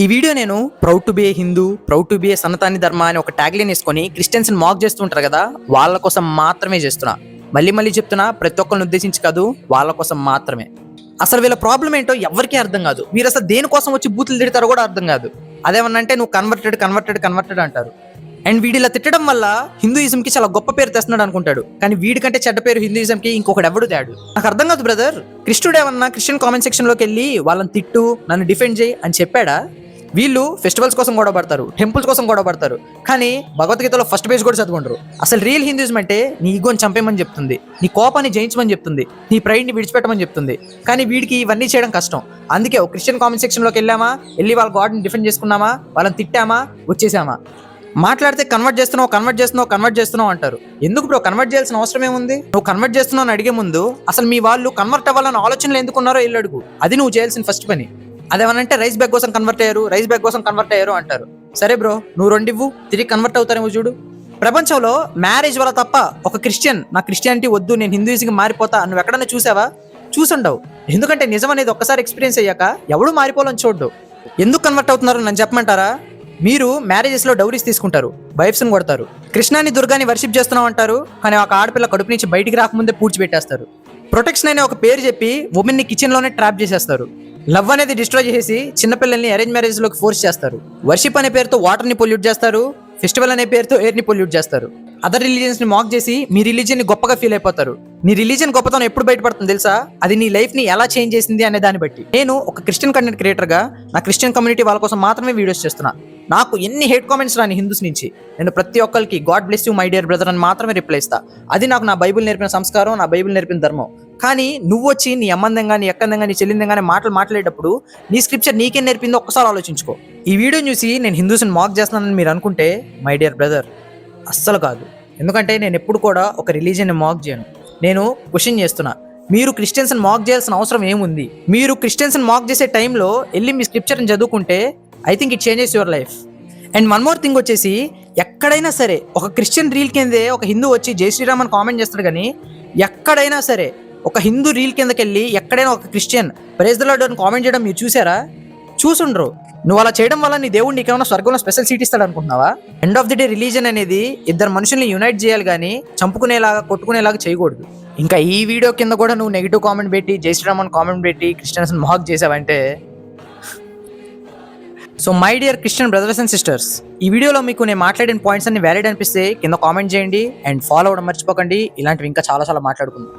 ఈ వీడియో నేను proud to be a Hindu proud to be a Sanatani dharma అని ఒక ట్యాగ్లైన్ వేసుకొని క్రిస్టియన్స్ని మాక్ చేస్తుంటారు కదా వాళ్ళ కోసం మాత్రమే చేస్తున్నా. మళ్ళీ మళ్ళీ చెప్తున్నా ప్రతి ఒక్కరిని ఉద్దేశించి కాదు వాళ్ళ కోసం మాత్రమే. అసలు వీళ్ళ ప్రాబ్లం ఏంటో ఎవరికీ అర్థం కాదు. మీరు అసలు దేనికోసం వచ్చి బూతులు తిడతారో కూడా అర్థం కాదు. అదేమన్నా అంటే నువ్వు కన్వర్టెడ్ కన్వర్టెడ్ కన్వర్టెడ్ అంటారు. అండ్ వీడిలా తిట్టడం వల్ల హిందూయిజంకి చాలా గొప్ప పేరు తెస్తున్నాడు అనుకుంటాడు. కానీ వీడికంటే చెడ్డ పేరు హిందూయిజంకి ఇంకొకటి ఎవడు తేడు నాకు అర్థం కాదు బ్రదర్. కృష్ణుడు ఏమన్నా క్రిస్టియన్ కామెంట్ సెక్షన్లోకి వెళ్ళి వాళ్ళని తిట్టు నన్ను డిఫెండ్ చేయి అని చెప్పాడా? వీళ్ళు ఫెస్టివల్స్ కోసం గొడవ పడతారు టెంపుల్స్ కోసం గొడవ పడతారు. కానీ భగవద్గీతలో ఫస్ట్ పేజ్ కూడా చదువుకుంటారు అసలు రియల్ హిందూయిజం అంటే నీ ఈగోని చంపేమని చెప్తుంది నీ కోపాన్ని జయించమని చెప్తుంది నీ ప్రైడ్ని విడిచిపెట్టమని చెప్తుంది. కానీ వీడికి ఇవన్నీ చేయడం కష్టం. అందుకే ఒక క్రిస్టియన్ కామెంట్ సెక్షన్లోకి వెళ్ళామా? వెళ్ళి వాళ్ళ గాడ్ని డిఫెండ్ చేసుకున్నామా? వాళ్ళని తిట్టామా? వచ్చేసామా? మాట్లాడితే కన్వర్ట్ చేస్తున్నావు కన్వర్ట్ చేస్తున్నావు కన్వర్ట్ చేస్తున్నావు అంటారు. ఎందుకు బ్రో కన్వర్ట్ చేయాల్సిన అవసరం ఏముంది? నువ్వు కన్వర్ట్ చేస్తున్నావు అని అడిగే ముందు అసలు మీ వాళ్ళు కన్వర్ట్ అవ్వాలని ఆలోచనలు ఎందుకున్నారో వెళ్ళి అడుగు. అది నువ్వు చేయాల్సిన ఫస్ట్ పని. అదేమనంటే రైస్ బ్యాగ్ కోసం కన్వర్ట్ అయ్యారు రైస్ బ్యాగ్ కోసం కన్వర్ట్ అయ్యారు అంటారు. సరే బ్రో నువ్వు రెండివ్వు తిరిగి కన్వర్ట్ అవుతారేమో చూడు. ప్రపంచంలో మ్యారేజ్ వల్ల తప్ప ఒక క్రిస్టియన్ నా క్రిస్టియానిటీ వద్దు నేను హిందూయిజంకి మారిపోతా నువ్వు ఎక్కడన్నా చూసావా? చూసుండవు. ఎందుకంటే నిజం అనేది ఒక్కసారి ఎక్స్పీరియన్స్ అయ్యాక ఎవడు మారిపోవాలని చూడ్డు. ఎందుకు కన్వర్ట్ అవుతున్నారు నన్ను చెప్పమంటారా? మీరు మ్యారేజెస్లో డౌరీస్ తీసుకుంటారు వైఫ్స్ని కొడతారు. కృష్ణాని దుర్గాని వర్షిప్ చేస్తున్నాం అంటారు కానీ ఒక ఆడపిల్ల కడుపు నుంచి బయటికి రాకముందే పూడ్చిపెట్టేస్తారు ప్రొటెక్షన్ అనే ఒక పేరు చెప్పి ఉమెన్ని కిచెన్లోనే ట్రాప్ చేసేస్తారు. లవ్ అనేది డిస్ట్రాయ్ చేసి చిన్నపిల్లల్ని అరేంజ్ మ్యారేజ్లోకి ఫోర్స్ చేస్తారు. వర్షిప్ అనే పేరుతో వాటర్ని పొల్యూట్ చేస్తారు ఫెస్టివల్ అనే పేరుతో ఎయిర్ని పొల్యూట్ చేస్తారు. అదర్ రిలీజియన్స్ని మాక్ చేసి మీ రిలీజియన్ని గొప్పగా ఫీల్ అయిపోతారు. నీ రిలీజియన్ గొప్పతనం ఎప్పుడు బయటపడుతుంది తెలుసా? అది నీ లైఫ్ని ఎలా చేంజ్ చేసింది అనే దాన్ని బట్టి. నేను ఒక క్రిస్టియన్ కంటెంట్ క్రియేటర్గా నా క్రిస్టియన్ కమ్యూనిటీ వాళ్ళ కోసం మాత్రమే వీడియోస్ చేస్తున్నా. నాకు ఎన్ని హేట్ కామెంట్స్ రాని హిందూస్ నుంచి నేను ప్రతి ఒక్కరికి God bless you my dear brother అని మాత్రమే రిప్లై ఇస్తా. అది నాకు నా బైబిల్ నేర్పిన సంస్కారం నా బైబిల్ నేర్పిన ధర్మం. కానీ నువ్వు వచ్చి నీ అమ్మందంగా నీ ఎక్కందంగా నీ చెల్లిందంగానే మాటలు మాట్లాడేటప్పుడు నీ స్క్రిప్చర్ నీకేం నేర్పిందో ఒక్కసారి ఆలోచించుకో. ఈ వీడియో చూసి నేను హిందూస్ని మాక్ చేస్తున్నానని మీరు అనుకుంటే మై డియర్ బ్రదర్ అస్సలు కాదు. ఎందుకంటే నేను ఎప్పుడు కూడా ఒక రిలీజియన్ని మాక్ చేయను. నేను క్వశ్చన్ చేస్తున్నా. మీరు క్రిస్టియన్స్ని మాక్ చేయాల్సిన అవసరం ఏముంది? మీరు క్రిస్టియన్స్ని మాక్ చేసే టైంలో వెళ్ళి మీ స్క్రిప్చర్ని చదువుకుంటే I think it changes your life and one more thing వచ్చేసి ఎక్కడైనా సరే ఒక క్రిస్టియన్ రీల్ కిందే ఒక హిందూ వచ్చి జై శ్రీరామ్ అని కామెంట్ చేస్తాడు కానీ ఎక్కడైనా సరే ఒక హిందూ రీల్ కిందకి వెళ్ళి ఎక్కడైనా ఒక క్రిస్టియన్ ప్రైజ్ ద అని కామెంట్ చేయడం మీరు చూసారా? చూసుండ్రు. నువ్వు అలా చేయడం వల్ల నీ దేవుడు నీకేమైనా స్వర్గంలో స్పెషల్ సీట్ ఇస్తాడు అనుకుంటున్నావా? End of the day religion అనేది ఇద్దరు మనుషుల్ని యునైట్ చేయాలి కానీ చంపుకునేలాగా కొట్టుకునేలాగా చేయకూడదు. ఇంకా ఈ వీడియో కింద కూడా నువ్వు నెగిటివ్ కామెంట్ పెట్టి జై శ్రీరామ్ అని కామెంట్ పెట్టి క్రిస్టియన్స్ మాక్ చేసావంటే so my dear Christian brothers and sisters ఈ వీడియోలో మీకు నేను మాట్లాడిన పాయింట్స్ అన్ని వ్యాలిడ్ అనిపిస్తే కింద కామెంట్ చేయండి అండ్ ఫాలో అవ్వడం మర్చిపోకండి. ఇలాంటివి ఇంకా చాలా చాలా మాట్లాడుకుందాం.